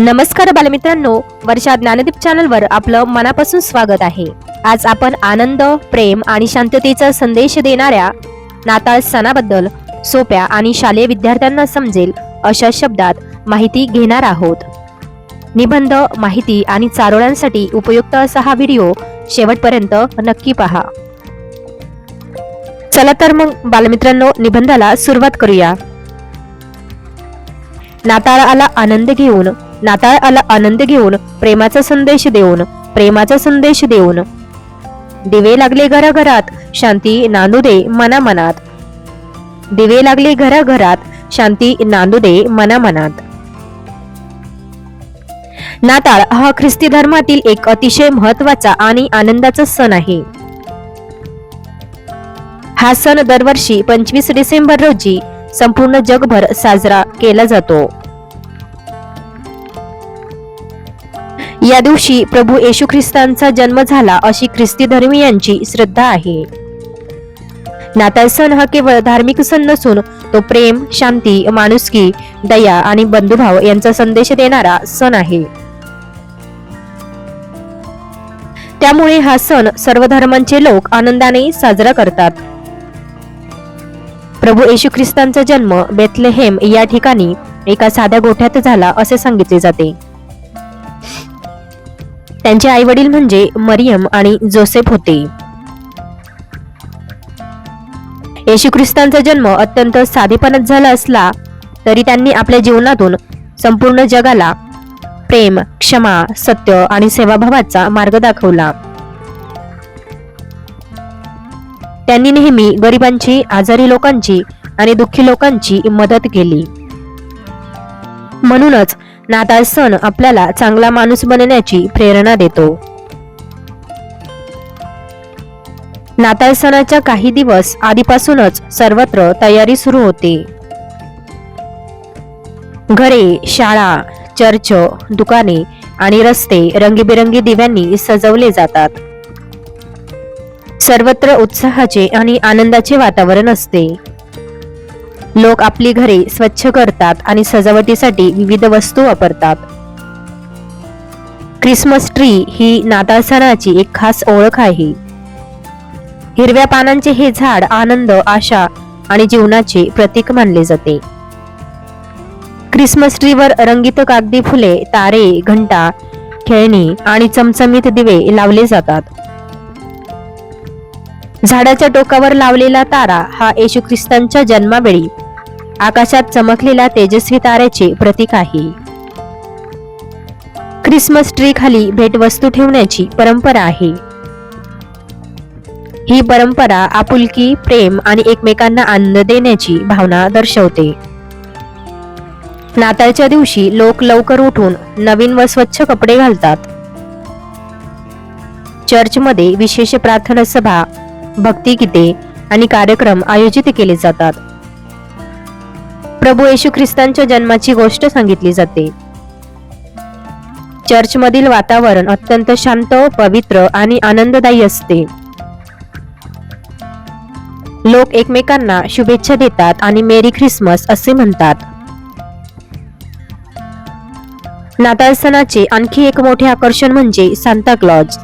नमस्कार बालमित्रांनो वर्षा ज्ञानदीप चॅनलवर आपलं मनापासून स्वागत आहे. आज आपण आनंद प्रेम आणि शांततेचा संदेश देणाऱ्या नाताळ सणाबद्दल सोप्या आणि शालेय विद्यार्थ्यांना समजेल अशा शब्दात माहिती घेणार आहोत. निबंध माहिती आणि चारोळ्यांसाठी उपयुक्त असा हा व्हिडिओ शेवटपर्यंत नक्की पहा. चला तर मग बालमित्रांनो निबंधाला सुरुवात करूया. नाताळाला आनंद घेऊन नाताळाला आनंद घेऊन प्रेमाचा संदेश देऊन प्रेमाचा संदेश देऊन. दिवे लागले घराघरात शांती नांदू दे मनामनात. दिवे लागले घराघरात शांती नांदू दे मनामनात. नाताळ हा ख्रिस्ती धर्मातील एक अतिशय महत्त्वाचा आणि आनंदाचा सण आहे. हा सण दरवर्षी पंचवीस डिसेंबर रोजी संपूर्ण जगभर साजरा केला जातो. या दिवशी प्रभू येशू ख्रिस्तांचा जन्म झाला अशी ख्रिस्ती धर्मीयांची श्रद्धा आहे. नाताळ सण हा केवळ धार्मिक सण नसून तो प्रेम शांती माणुसकी दया आणि बंधुभाव यांचा संदेश देणारा सण आहे. त्यामुळे हा सण सर्व धर्मांचे लोक आनंदाने साजरा करतात. प्रभू येशू ख्रिस्तांचा जन्म बेथलेहेम या ठिकाणी एका साध्या गोठ्यात झाला असे सांगितले जाते. त्यांचे आई वडील म्हणजे मरियम आणि जोसेफ होते. येशू ख्रिस्तांचा जन्म अत्यंत साधेपणात झाला असला तरी त्यांनी आपल्या जीवनातून संपूर्ण जगाला प्रेम क्षमा सत्य आणि सेवाभावाचा मार्ग दाखवला. त्यांनी नेहमी गरिबांची आजारी लोकांची आणि दुःखी लोकांची मदत केली. म्हणूनच नाताळ सण आपल्याला चांगला माणूस बनण्याची प्रेरणा देतो. नाताळ सणाच्या काही दिवस आधीपासूनच सर्वत्र तयारी सुरू होते. घरे शाळा चर्च दुकाने आणि रस्ते रंगीबेरंगी दिव्यांनी सजवले जातात. सर्वत्र उत्साहाचे आणि आनंदाचे वातावरण असते. लोक आपली घरे स्वच्छ करतात आणि सजावटीसाठी विविध वस्तू वापरतात. क्रिसमस ट्री ही नाताळ सणाची एक खास ओळख आहे. हिरव्या पानांचे हे झाड आनंद आशा आणि जीवनाचे प्रतीक मानले जाते. क्रिसमस ट्रीवर रंगीत कागदी फुले तारे घंटा खेळणी आणि चमचमीत दिवे लावले जातात. झाडाच्या टोकावर लावलेला तारा हा येशू ख्रिस्तांच्या जन्मावेळी. आकाशात चमकलेल्या तेजस्वी ताऱ्याचे प्रतीक आहे. क्रिसमस ट्री खाली भेटवस्तू ठेवण्याची परंपरा आहे. ही परंपरा आपुलकी प्रेम आणि एकमेकांना आनंद देण्याची भावना दर्शवते. नाताळच्या दिवशी लोक लवकर उठून नवीन व स्वच्छ कपडे घालतात. चर्चमध्ये विशेष प्रार्थना सभा भक्तिगीते आणि कार्यक्रम आयोजित केले जातात. प्रभू येशू ख्रिस्तांच्या जन्माची गोष्ट सांगितली जाते. चर्चमधील वातावरण अत्यंत शांत पवित्र आणि आनंददायी असते. लोक एकमेकांना शुभेच्छा देतात आणि मेरी ख्रिसमस असे म्हणतात. नाताळ सणाचे आणखी एक मोठे आकर्षण म्हणजे सांता क्लॉज.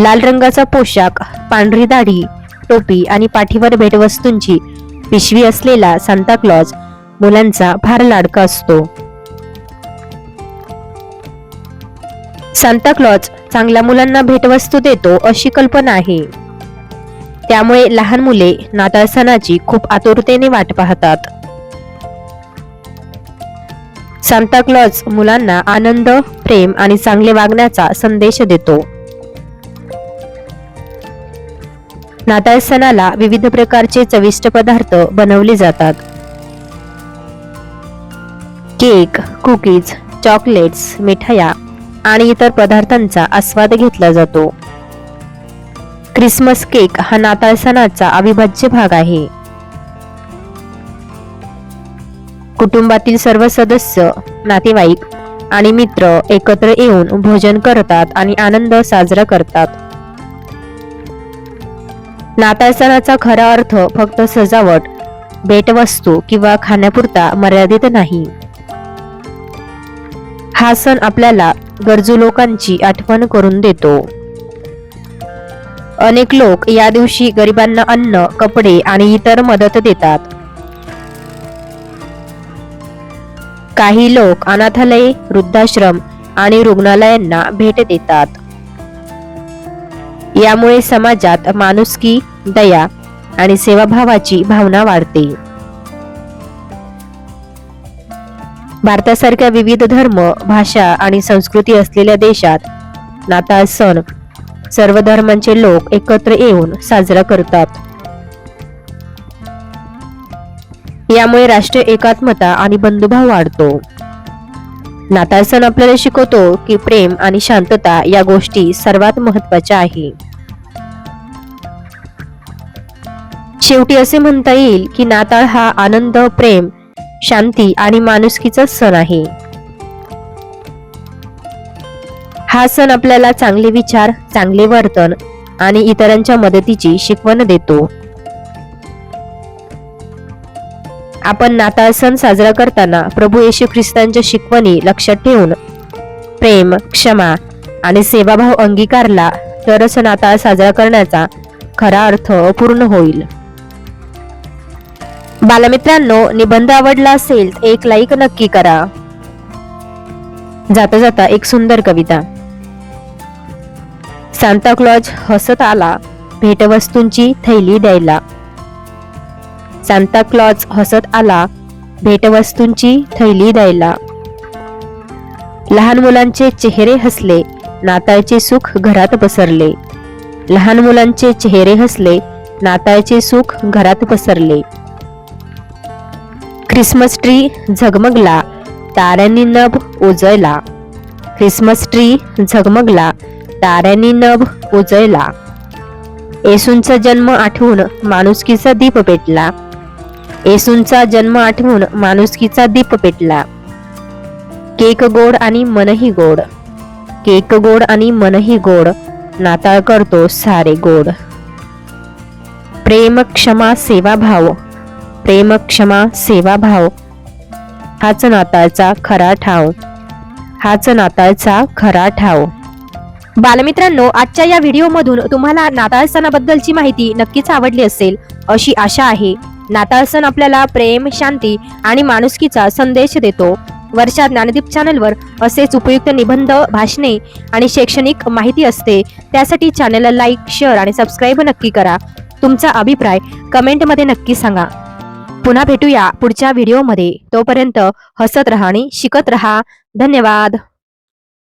लाल रंगाचा पोशाख पांढरी दाढी टोपी आणि पाठीवर भेटवस्तूंची पिशवी असलेला सांता क्लॉज मुलांचा फार लाडका असतो. सांता क्लॉज चांगल्या मुलांना भेटवस्तू देतो अशी कल्पना आहे. त्यामुळे लहान मुले नाताळ सणाची खूप आतुरतेने वाट पाहतात. सांता क्लॉज मुलांना आनंद प्रेम आणि चांगले वागण्याचा संदेश देतो. नाताळ सणाला विविध प्रकारचे चविष्ट पदार्थ बनवले जातात. केक कुकीज चॉकलेट्स मिठाया आणि इतर पदार्थांचा आस्वाद घेतला जातो. क्रिसमस केक हा नाताळ सणाचा अविभाज्य भाग आहे. कुटुंबातील सर्व सदस्य नातेवाईक आणि मित्र एकत्र येऊन भोजन करतात आणि आनंद साजरा करतात. नाताळसणाचा खरा अर्थ फक्त सजावट भेटवस्तू किंवा खाण्यापुरता मर्यादित नाही. हा सण आपल्याला गरजू लोकांची आठवण करून देतो. अनेक लोक या दिवशी गरिबांना अन्न कपडे आणि इतर मदत देतात. काही लोक अनाथालय वृद्धाश्रम आणि रुग्णालयांना भेट देतात. यामुळे समाजात माणुसकी दया आणि सेवाभावाची भावना वाढते. भारतासारख्या विविध धर्म भाषा आणि संस्कृती असलेल्या देशात नाताळ सण सर्व धर्मांचे लोक एकत्र येऊन साजरा करतात. यामुळे राष्ट्रीय एकात्मता आणि बंधुभाव वाढतो. नाताळ सण आपल्याला शिकवतो की प्रेम आणि शांतता या गोष्टी सर्वात महत्त्वाच्या आहे. शेवटी असे म्हणता येईल की नाताळ हा आनंद प्रेम शांती आणि माणुसकीचा सण आहे. हा सण आपल्याला चांगले विचार चांगले वर्तन आणि इतरांच्या मदतीची शिकवण देतो. आपण नाताळ सण साजरा करताना प्रभू येशू ख्रिस्तांच्या शिकवणी लक्षात ठेवून प्रेम क्षमा आणि सेवाभाव अंगीकारला तरच नाताळ साजरा करण्याचा खरा अर्थ पूर्ण होईल. बालमित्रांनो निबंध आवडला असेल एक लाईक नक्की करा. जाता जाता एक सुंदर कविता. सांताक्लॉज हसत आला भेटवस्तूंची थैली द्यायला. सांताक्लॉज हसत आला भेटवस्तूंची थैली द्यायला. लहान मुलांचे चेहरे हसले नाताळचे सुख घरात पसरले. लहान मुलांचे चेहरे हसले नाताळचे सुख घरात पसरले. Christmas tree झगमगला. ताऱ्यांनी नभ उजळला. Christmas tree झगमगला. ताऱ्यांनी नभ उजळला. येसूंचा जन्म आठवून माणुसकीचा दीप पेटला. येसूंचा जन्म आठवून माणुसकीचा दीप पेटला. केक गोड आणि मनही गोड. केक गोड आणि मनही गोड. नाताळ करतो सारे गोड. प्रेम क्षमा सेवाभाव. प्रेम क्षमा सेवाभाव. हाच नाताळचा खरा ठाव. हाच नाताळचा खरा ठाव. बालमित्रांनो आजच्या या व्हिडिओमधून तुम्हाला नाताळ सणाबद्दलची माहिती नक्कीच आवडली असेल अशी आशा आहे. नाताळ सण आपल्याला प्रेम शांती आणि माणुसकीचा संदेश देतो. वर्षा ज्ञानदीप चॅनलवर असेच उपयुक्त निबंध भाषणे आणि शैक्षणिक माहिती असते त्यासाठी चॅनलला लाईक शेअर आणि सबस्क्राईब नक्की करा. तुमचा अभिप्राय कमेंटमध्ये नक्की सांगा. पुन्हा भेटूया पुढच्या व्हिडिओमध्ये. तोपर्यंत हसत रहा आणि शिकत रहा. धन्यवाद.